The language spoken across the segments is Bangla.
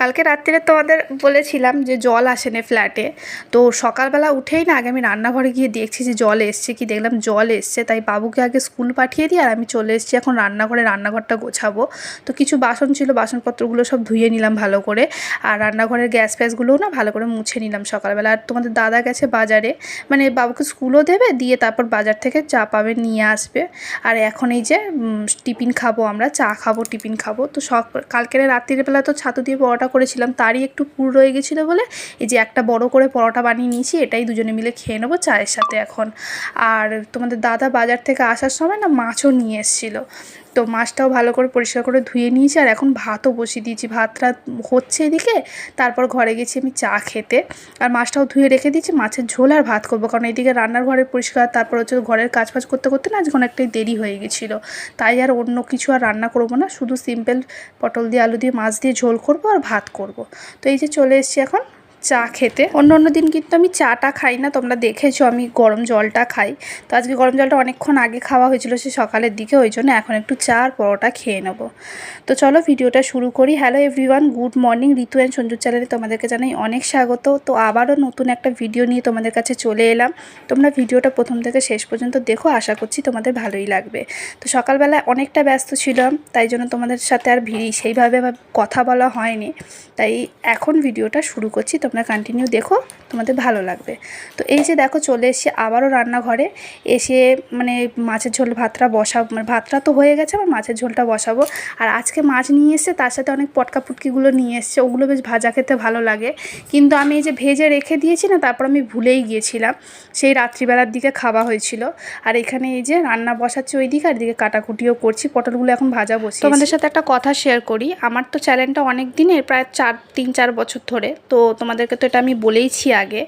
কালকে রাত্রিরে তোমাদের বলেছিলাম যে জল আসেনি ফ্ল্যাটে। তো সকালবেলা উঠেই না আগে আমি রান্নাঘরে গিয়ে দেখছি যে জল এসছে কি, দেখলাম জল এসছে। তাই বাবুকে আগে স্কুল পাঠিয়ে দিই আর আমি চলে এসেছি এখন রান্নাঘরে, রান্নাঘরটা গোছাবো। তো কিছু বাসন ছিল, বাসনপত্রগুলো সব ধুয়ে নিলাম ভালো করে। আর রান্নাঘরের গ্যাস ফ্যাসগুলোও না ভালো করে মুছে নিলাম সকালবেলা। আর তোমাদের দাদা গেছে বাজারে মানে বাবুকে স্কুলও দেবে, দিয়ে তারপর বাজার থেকে চা পাবে, নিয়ে আসবে। আর এখন এই যে টিফিন খাব আমরা, চা খাব, টিফিন খাব। তো সক, কালকের রাত্রির বেলা তো ছাতু দিয়ে পরোটা করেছিলাম, তারই একটু পুর রয়ে গেছিল বলে। এই যে একটা বড় করে পরোটা বানিয়ে নিয়েছি, এটাই দুজনে মিলে খেয়ে নেব চায়ের সাথে এখন। আর তোমাদের দাদা বাজার থেকে আসার সময় না মাছও নিয়ে এসেছিল। তো মাছটাও ভালো করে পরিষ্কার করে ধুয়ে নিয়েছি আর এখন ভাতও বসিয়ে দিয়েছি। ভাতটা হচ্ছে এদিকে, তারপর ঘরে গেছি আমি চা খেতে। আর মাছটাও ধুয়ে রেখে দিয়েছি, মাছের ঝোল আর ভাত করব। কারণ এইদিকে রান্নার ঘরের পরিষ্কার, তারপর হচ্ছে ঘরের কাজ ফাজ করতে করতে না আজকে অনেকটাই দেরি হয়ে গেছিল। তাই আর অন্য কিছু আর রান্না করব না, শুধু সিম্পল পটল দিয়ে, আলু দিয়ে, মাছ দিয়ে ঝোল করব আর ভাত করব। তো এই যে চলে এসেছি এখন। চা খেতে। অন্য অন্য দিন কিন্তু আমি চাটা খাই না, তোমরা দেখেছ আমি গরম জলটা খাই। তো আজকে গরম জলটা অনেকক্ষণ আগে খাওয়া হয়েছিল সে সকালের দিকে, ওই জন্য এখন একটু চা আর পরোটা খেয়ে নেব। তো চলো ভিডিওটা শুরু করি। Hello everyone good morning Ritu and সঞ্জুর চ্যানেলে তোমাদেরকে জানাই অনেক স্বাগত। তো আবারও নতুন একটা ভিডিও নিয়ে তোমাদের কাছে চলে এলাম। তোমরা ভিডিওটা প্রথম থেকে শেষ পর্যন্ত দেখো, আশা করছি তোমাদের ভালোই লাগবে। তো সকালবেলা অনেকটা ব্যস্ত ছিলাম, তাই জন্য তোমাদের সাথে আর ভিড়ি সেইভাবে কথা বলা হয়নি। তাই এখন ভিডিওটা শুরু করছি। তোমরা কন্টিনিউ দেখো তোমাদের ভালো লাগবে। তো এই যে দেখো চলে এসে আবারও রান্নাঘরে। এসে মানে মাছের ঝোল ভাতটা বসাবো মানে ভাতটা তো হয়ে গেছে আমার মাছের ঝোলটা বসাবো। আর আজকে মাছ নিয়ে এসে তার সাথে অনেক পটকা পুটকিগুলো নিয়ে এসছে, ওগুলো বেশ ভাজা খেতে ভালো লাগে। কিন্তু আমি এই যে ভেজে রেখে দিয়েছি না, তারপর আমি ভুলেই গিয়েছিলাম। সেই রাত্রিবেলার দিকে খাওয়া হয়েছিল। আর এখানে এই যে রান্না বসাচ্ছি ওই দিকে আর দিকে কাটাকুটিও করছি, পটলগুলো এখন ভাজা বসি তোমাদের সাথে একটা কথা শেয়ার করি। আমার তো চ্যানেলটা অনেক দিনের প্রায় চার, তিন, চার বছর ধরে। তো তোমাদেরকে তো এটা আমি বলেইছি আগে।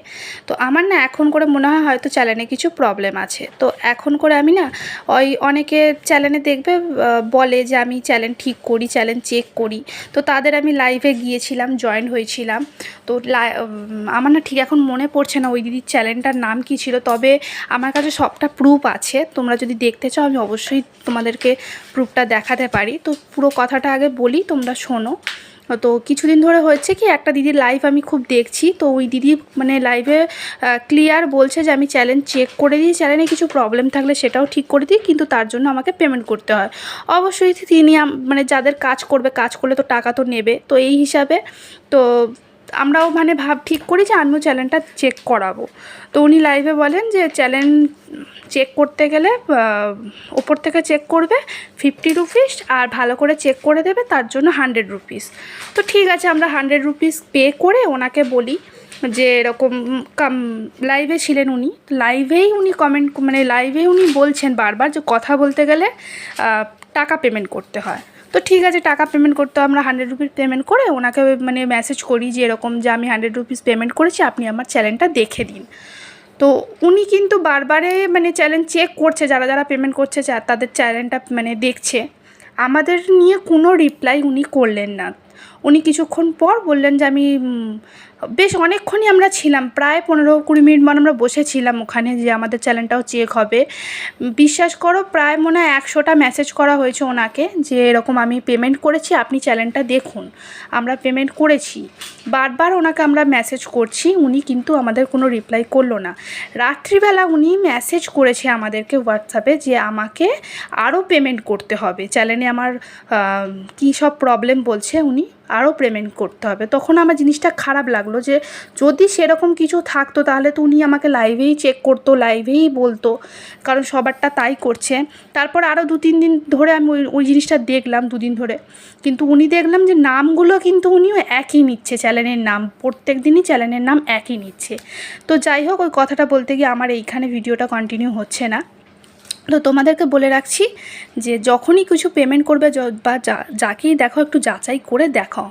তো আমার না এখন করে মনে হয় হয়তো চ্যানেলে কিছু প্রবলেম আছে। তো এখন করে আমি না ওই অনেকে চ্যানেলে দেখবে বলে যে আমি চ্যানেল ঠিক করি চ্যানেল চেক করি। তো তাদের আমি লাইভে গিয়েছিলাম জয়েন হয়েছিলাম। তো আমার না ঠিক এখন মনে পড়ছে না ওই দিদির চ্যানেলটার নাম কি ছিল। তবে আমার কাছে সবটা প্রুফ আছে। তোমরা যদি দেখতে চাও, আমি অবশ্যই তোমাদেরকে প্রুফটা দেখাতে পারি। তো পুরো কথাটা আগে বলি, তোমরা শোনো। তো কিছুদিন ধরে হয়েছে কি, একটা দিদির লাইভ আমি খুব দেখছি। তো ওই দিদি মানে লাইভে ক্লিয়ার বলছে যে আমি চ্যালেঞ্জ চেক করে দিই চ্যালেঞ্জে কিছু প্রবলেম থাকলে সেটাও ঠিক করে দিই, কিন্তু তার জন্য আমাকে পেমেন্ট করতে হয়। অবশ্যই তিনি মানে যাদের কাজ করবে, কাজ করলে তো টাকা তো নেবে। তো এই হিসাবে, তো আমরাও মানে ভাব, ঠিক করি যে আমিও চ্যানেলটা চেক করাবো। তো উনি লাইভে বলেন যে চ্যানেল চেক করতে গেলে ওপর থেকে চেক করবে ফিফটি রুপিস আর ভালো করে চেক করে দেবে, তার জন্য হান্ড্রেড রুপিস তো ঠিক আছে, আমরা হান্ড্রেড রুপিস পে করে ওনাকে বলি যে এরকম কাম লাইভে ছিলেন উনি। লাইভেই উনি কমেন্ট মানে লাইভেই উনি বলছেন বারবার যে কথা বলতে গেলে টাকা পেমেন্ট করতে হয়। তো ঠিক আছে, টাকা পেমেন্ট করতে আমরা হান্ড্রেড রুপিস পেমেন্ট করে ওনাকে মানে মেসেজ করি যে এরকম যে আমি হান্ড্রেড রুপিস পেমেন্ট করেছি, আপনি আমার চ্যানেলটা দেখে দিন। তো উনি কিন্তু বারবারে মানে চ্যালেঞ্জ চেক করছে, যারা যারা পেমেন্ট করছে তাদের চ্যানেলটা মানে দেখছে। আমাদের নিয়ে কোনো রিপ্লাই উনি করলেন না। উনি কিছুক্ষণ পর বললেন যে আমি বেশ অনেকক্ষণই আমরা ছিলাম, প্রায় পনেরো কুড়ি মিনিট মান আমরা বসেছিলাম ওখানে যে আমাদের চ্যানেলটাও চেক হবে। বিশ্বাস করো প্রায় মনে হয় একশোটা মেসেজ করা হয়েছে ওনাকে যে এরকম আমি পেমেন্ট করেছি, আপনি চ্যানেলটা দেখুন। আমরা পেমেন্ট করেছি। বারবার ওনাকে আমরা মেসেজ করছি, উনি কিন্তু আমাদের কোনো রিপ্লাই করল না। রাত্রিবেলা উনি মেসেজ করেছে আমাদেরকে হোয়াটসঅ্যাপে যে আমাকে আরও পেমেন্ট করতে হবে। চ্যানেলে আমার কী সব প্রবলেম বলছে উনি? আরও পেমেন্ট করতে হবে। তখন আমার জিনিসটা খারাপ লাগল যে যদি সেরকম কিছু থাকতো তাহলে তো উনি আমাকে লাইভেই চেক করতো লাইভেই বলতো, কারণ সবারটা তাই করছে। তারপর আরও দু, তিন দিন ধরে আমি ওই ওই জিনিসটা দেখলাম দুদিন ধরে। কিন্তু উনি দেখলাম যে নামগুলো কিন্তু উনিও একই নিচ্ছে, চ্যানেলের নাম, প্রত্যেক দিনই চ্যানেলের নাম একই নিচ্ছে। তো যাই হোক, ওই কথাটা বলতে গিয়ে আমার এইখানে ভিডিওটা কন্টিনিউ হচ্ছে না। তো তোমাদেরকে বলে রাখছি যে যখনই কিছু পেমেন্ট করবে বা যা যাকেই দেখো, একটু যাচাই করে দেখো।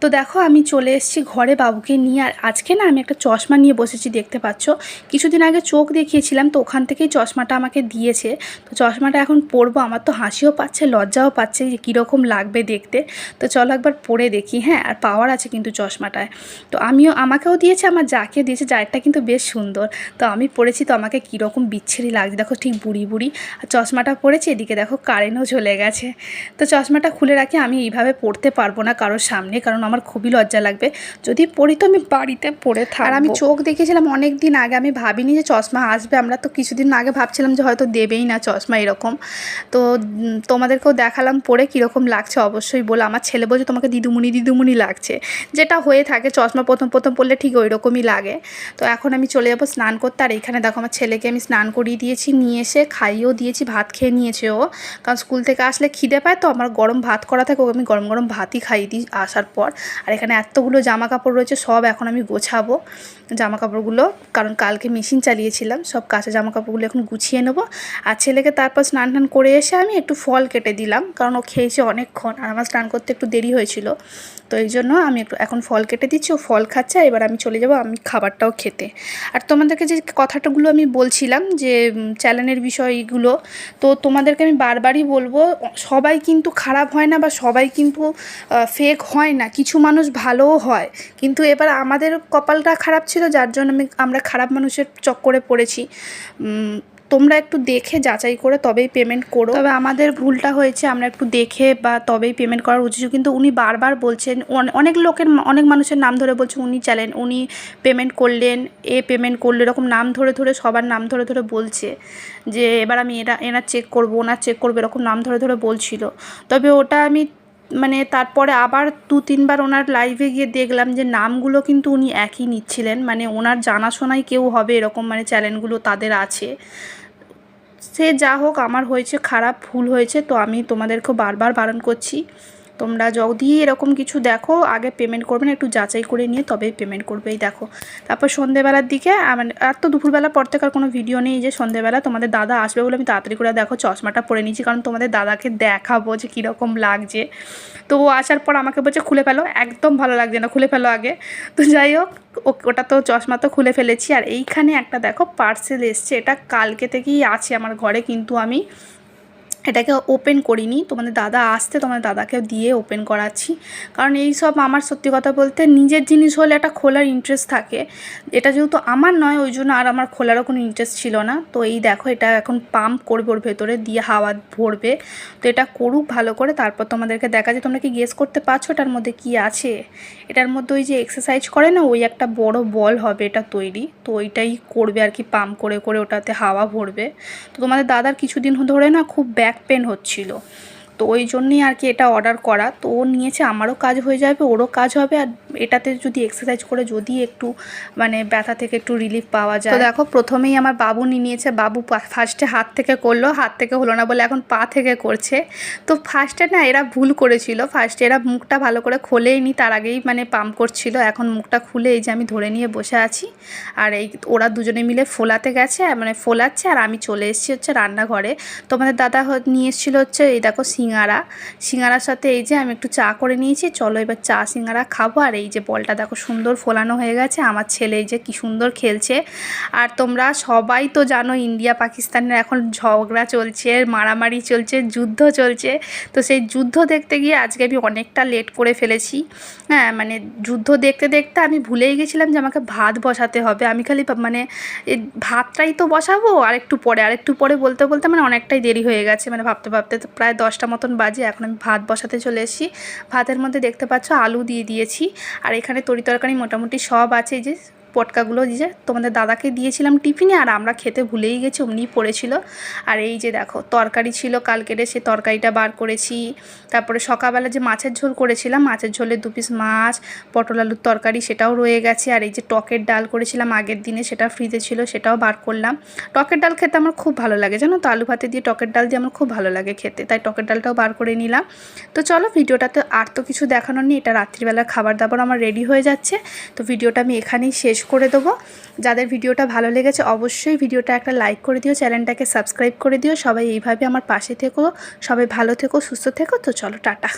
তো দেখো, আমি চলে এসেছি ঘরে বাবুকে নিয়ে, আর আজকে না আমি একটা চশমা নিয়ে বসেছি, দেখতে পাচ্ছ? কিছুদিন আগে চোখ দেখিয়েছিলাম, তো ওখান থেকেই চশমাটা আমাকে দিয়েছে। তো চশমাটা এখন পরবো, আমার তো হাসিও পাচ্ছে, লজ্জাও পাচ্ছে যে কীরকম লাগবে দেখতে। তো চলো একবার পরে দেখি হ্যাঁ আর পাওয়ার আছে কিন্তু চশমাটায়। তো আমিও, আমাকেও দিয়েছে, আমার যাকে দিয়েছে যারটা কিন্তু বেশ সুন্দর। তো আমি পরেছি, তো আমাকে কীরকম বিচ্ছিরি লাগছে। দেখো, ঠিক বুড়ি বুড়ি। আর চশমাটা পরেছি, এদিকে দেখো কারেন্টও চলে গেছে। তো চশমাটা খুলে রাখি, আমি এইভাবে পড়তে পারব না কারোর সামনে। সামনে কারণ আমার খুবই লজ্জা লাগবে। যদি পড়ি তো আমি বাড়িতে পড়ে থাক আর আমি চোখ দেখেছিলাম অনেক দিন আগে আমি ভাবিনি যে চশমা আসবে আমরা তো কিছুদিন আগে ভাবছিলাম যে হয়তো দেবেই না চশমা এরকম। তো তোমাদেরকেও দেখালাম পরে কীরকম লাগছে অবশ্যই বলো। আমার ছেলে বলছে তোমাকে দিদুমুনি দিদুমুনি লাগছে। যেটা হয়ে থাকে চশমা প্রথম প্রথম পড়লে ঠিক ওই রকমই লাগে। তো এখন আমি চলে যাব স্নান করতে। আর এইখানে দেখো আমার ছেলেকে আমি স্নান করিয়ে দিয়েছি নিয়ে এসে খাইয়েও দিয়েছি ভাত খেয়ে নিয়েছে ও। কারণ স্কুল থেকে আসলে খিদে পায় তো আমার গরম ভাত করা থাকে ওকে আমি গরম গরম ভাতই খাইয়ে দিই আসার পর। আর এখানে এতগুলো জামা কাপড় রয়েছে, সব এখন আমি গোছাবো। জামা কাপড়গুলো কারণ কালকে মেশিন চালিয়েছিলাম, সব কাঁচা জামা কাপড়গুলো এখন গুছিয়ে নেব। আর ছেলেকে তারপর স্নান টান করে এসে আমি একটু ফল কেটে দিলাম, কারণ ও খেয়েছে অনেকক্ষণ। আর আমার স্নান করতে একটু দেরি হয়েছিল। তো এই জন্য আমি একটু এখন ফল কেটে দিচ্ছি, ও ফল খাচ্ছে, এবার আমি চলে যাব আমি খাবারটাও খেতে। আর তোমাদেরকে যে কথাটাগুলো আমি বলছিলাম যে চ্যানেলের বিষয়গুলো, তো তোমাদেরকে আমি বারবারই বলব, সবাই কিন্তু খারাপ হয় না বা সবাই কিন্তু ফেক হয় না, কিছু মানুষ ভালোও হয়। কিন্তু এবার আমাদের কপালটা খারাপ ছিল, যার জন্য আমি, আমরা খারাপ মানুষের চক্করে পড়েছি। তোমরা একটু দেখে যাচাই করে তবেই পেমেন্ট করো। তবে আমাদের ভুলটা হয়েছে, আমরা একটু দেখে বা তবেই পেমেন্ট করার উচিত কিন্তু উনি বারবার বলছেন অনেক লোকের অনেক মানুষের নাম ধরে বলছে উনি চালেন, উনি পেমেন্ট করলেন, এ পেমেন্ট করল, এরকম নাম ধরে ধরে, সবার নাম ধরে ধরে বলছে যে, এবার আমি এরা এনার চেক করব, ওনার চেক করব, এরকম নাম ধরে ধরে বলছিল। তবে ওটা আমি মানে তারপরে আবার দু তিনবার ওনার লাইভে গিয়ে দেখলাম যে নামগুলো কিন্তু উনি একই নিচ্ছিলেন। মানে ওনার জানাশোনাই কেউ হবে এরকম মানে চ্যানেলগুলো তাদের আছে। সে যা হোক, আমার হয়েছে খারাপ, ভুল হয়েছে, তো আমি তোমাদেরকেও বারবার বারণ করছি। তোমরা যদি এরকম কিছু দেখো, আগে পেমেন্ট করবে না, একটু যাচাই করে নিয়ে তবেই পেমেন্ট করবেই দেখো। তারপর সন্ধেবেলার দিকে মানে আর তো দুপুরবেলা পর থেকে আর কোনো ভিডিও নেই যে সন্ধেবেলা তোমাদের দাদা আসবে বলে আমি তাড়াতাড়ি করে দেখো চশমাটা পরে নিয়েছি, কারণ তোমাদের দাদাকে দেখাবো যে কীরকম লাগছে। তো ও আসার পর আমাকে বলছে, খুলে ফেলো। একদম ভালো লাগছে না, খুলে ফেলো আগে। তো যাই হোক ওটা তো চশমা তো খুলে ফেলেছি। আর এইখানে একটা দেখো পার্সেল এসছে, এটা কালকে থেকেই আছে আমার ঘরে, কিন্তু আমি এটাকে ওপেন করিনি। তোমাদের দাদা আসতে তোমাদের দাদাকে দিয়ে ওপেন করাচ্ছি। কারণ এই সব আমার সত্যি কথা বলতে নিজের জিনিস হলে একটা খোলার ইন্টারেস্ট থাকে। এটা যেহেতু আমার নয়, ওই জন্য আর আমার খোলারও কোনো ইন্টারেস্ট ছিল না। তো এই দেখো, এটা এখন পাম্প করবে ওর ভেতরে, দিয়ে হাওয়া ভরবে। তো এটা করুক ভালো করে, তারপর তোমাদেরকে দেখা যায়। তোমরা কি গেস করতে পারছ এটার মধ্যে কি আছে? এটার মধ্যে ওই যে এক্সারসাইজ করে না, ওই একটা বড় বল হবে এটা তৈরি। তো ওইটাই করবে আর কি পাম্প করে করে ওটাতে হাওয়া ভরবে। তো তোমাদের দাদার কিছুদিন ধরে না খুব ব্যাক পেন হচ্ছিল। তো ওই জন্যই আর কি এটা অর্ডার করা। তো ও নিয়েছে, আমারও কাজ হয়ে যাবে, ওরও কাজ হবে। আর এটাতে যদি এক্সারসাইজ করে যদি একটু মানে ব্যথা থেকে একটু রিলিফ পাওয়া যায়। তো দেখো, প্রথমেই আমার বাবু নিয়ে নিয়েছে। বাবু ফার্স্টে হাত থেকে করল। হাত থেকে হলো না বলে এখন পা থেকে করছে। তো ফার্স্টে না এরা ভুল করেছিল। ফার্স্টে এরা মুখটা ভালো করে খোলেই নি, তার আগেই মানে পাম্প করছিল। এখন মুখটা খুলে এই যে আমি ধরে নিয়ে বসে আছি। আর এই ওরা দুজনে মিলে ফোলাতে গেছে মানে ফোলাচ্ছে। আর আমি চলে এসেছি হচ্ছে রান্নাঘরে। তোমাদের দাদা নিয়ে এসেছিল হচ্ছে, এই দেখো সিঙ্গারা। সিঙ্গারার সাথে এই যে আমি একটু চা করে নিয়েছি, চলো এবার চা সিঙ্গারা খাব। আর এই যে বলটা দেখো সুন্দর ফোলানো হয়ে গেছে, আমার ছেলে এই যে কি সুন্দর খেলছে। আর তোমরা সবাই তো জানো ইন্ডিয়া, পাকিস্তানের এখন ঝগড়া চলছে, মারামারি চলছে, যুদ্ধ চলছে। তো সেই যুদ্ধ দেখতে গিয়ে আজকে আমি অনেকটা লেট করে ফেলেছি। হ্যাঁ মানে যুদ্ধ দেখতে দেখতে আমি ভুলেই গেছিলাম যে আমাকে ভাত বসাতে হবে। আমি খালি মানে ভাতটাই তো বসাবো আর একটু পরে আর একটু পরে বলতে বলতে মানে অনেকটাই দেরি হয়ে গেছে। মানে ভাবতে ভাবতে প্রায় দশটা মতন বাজে, এখন আমি ভাত বসাতে চলে এসেছি। ভাতের মধ্যে দেখতে পাচ্ছ আলু দিয়ে দিয়েছি। আর এখানে তরি তরকারি মোটামুটি সব আছে যে পটকাগুলো যে তোমাদের দাদাকে দিয়েছিলাম টিফিনে আর আমরা খেতে ভুলেই গেছি অমনিই পড়েছিল। আর এই যে দেখো, তরকারি ছিল কালকেরে সে তরকারিটা বার করেছি। তারপরে সকালবেলা যে মাছের ঝোল করেছিলাম, মাছের ঝোলে দু পিস মাছ, পটল আলুর তরকারি, সেটাও রয়ে গেছে। আর এই যে টকের ডাল করেছিলাম আগের দিনে, সেটা ফ্রিজে ছিল, সেটাও বার করলাম। টকের ডাল খেতে আমার খুব ভালো লাগে, জানো তো? আলু ভাতে দিয়ে টকের ডাল দিয়ে আমার খুব ভালো লাগে খেতে, তাই টকের ডালটাও বার করে নিলাম। তো চলো, ভিডিওটাতে আর তো কিছু দেখানোর নেই, এটা রাত্রিবেলার খাবার দাবার আমার রেডি হয়ে যাচ্ছে। তো ভিডিওটা আমি এখানেই শেষ করে দেবো। যাদের ভিডিওটা ভালো লেগেছে, অবশ্যই ভিডিওটা একটা লাইক করে দিও, চ্যানেলটাকে সাবস্ক্রাইব করে দিও। সবাই এইভাবে আমার পাশে থেকো। সবাই ভালো থেকো, সুস্থ থেকো। তো চলো, টাটা।